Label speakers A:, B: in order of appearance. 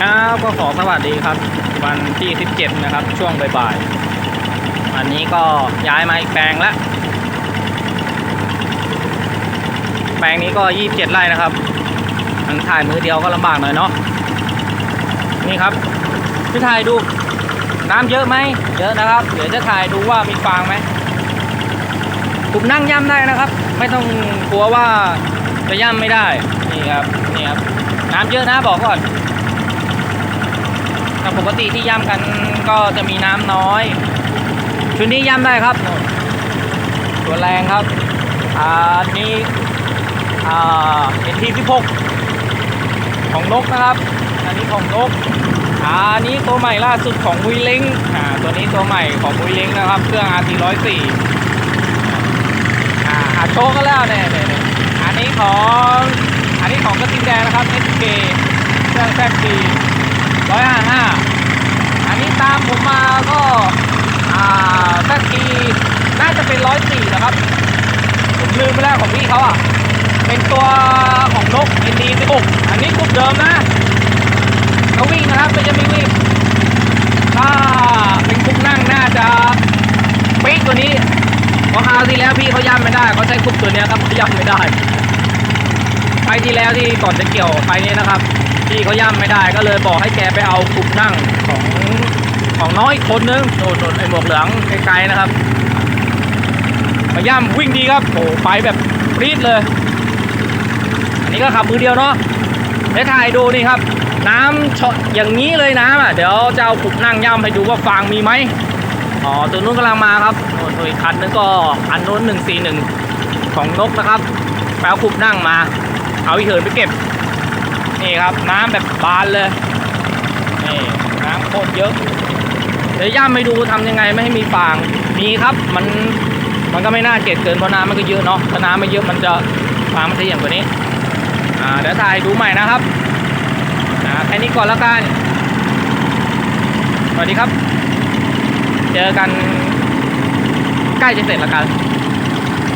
A: ครับก็ขอสวัสดีครับ วันที่ 17 นะครับ ช่วงบ่ายๆอันนี้ก็ย้ายมาอีกแปลงละแปลงนี้ก็ 27 ไร่นะครับมันถ่ายมือเดียวก็ลำบากหน่อยเนาะนี่ครับพี่ถ่ายดูน้ำเยอะไหมเยอะนะครับ เดี๋ยวจะถ่ายดูว่ามีฟางไหมผมนั่งย่ำได้นะครับ ไม่ต้องกลัวว่าจะย่ำไม่ได้นี่ครับนี่ครับน้ำเยอะนะบอกก่อน ปกติที่ย่ำกันก็จะมีน้ำน้อย ชุดนี้ย่ำได้ครับ ตัวแรงครับอ่านี้อ่าเป็นที่พิพกของนกนะครับ อันนี้ของนกอ่าอันนี้ตัวใหม่ล่าสุดของมุยเล้งอ่าตัวนี้ตัวใหม่ของมุยเล้งนะครับ เครื่อง RT 104อ่าอ่าโชก็แล้วเนี่ยเนี่ยอันนี้ของ อันนี้ของกระทิงแดงนะครับ SK เครื่องแทบที ร้อยห้าห้าอันนี้ตามผมมาก็อ่าแทบทีน่าจะเป็นร้อยสี่นะครับ ผมลืมไปแล้วของพี่เขาอะ เป็นตัวของนกอินดีสิบกอันนี้กลุ่มเดิมนะเขาวิ่งนะครับไม่จะไม่วิ่งถ้าเป็นกลุ่มนั่งน่าจะปีกตัวนี้เพราะคราวที่แล้วพี่เขาย่ำไม่ได้เขาใช้กลุ่มตัวนี้ครับเขาย่ำไม่ได้ ไปที่แล้วที่ก่อนจะเกี่ยวไปนี้นะครับพี่เขาย่ำไม่ได้ก็เลยบอกให้แกไปเอากลุ่มนั่งของของน้อยคนนึงโดนโดนไอ้หมวกเหลืองไกลๆนะครับมาย่ำวิ่งดีครับโอ้ไปแบบรีดเลย อันนี้ก็ขับมือเดียวเนาะเดี๋ยวถ่ายดูนี่ครับ น้ำชออย่างนี้เลยน้ำอะเดี๋ยวจะเอาปุกนั่งย่ำให้ดูว่าฟางมีไหมอ๋อตัวนู้นกำลังมาครับโอ้ตัวอีกคันนึงก็อันนู้นหนึ่งสี่หนึ่งของนกนะครับแปลปุกนั่งมา เอาอีเหินไปเก็บ นี่ครับ น้ำแบบบานเลย นี่น้ำโคตรเยอะ เดี๋ยวย่ำไปดูทำยังไงไม่ให้มีฟาง มีครับ มัน มันก็ไม่น่าเกลียดเกินเพราะน้ำมันก็เยอะเนาะ ถ้าน้ำไม่เยอะมันจะฟางมันจะเหี่ยมกว่านี้ อ่า เดี๋ยวถ่ายดูใหม่นะครับอ่าแค่นี้ก่อนแล้วกัน สวัสดีครับ เจอกันใกล้จะเสร็จแล้วกัน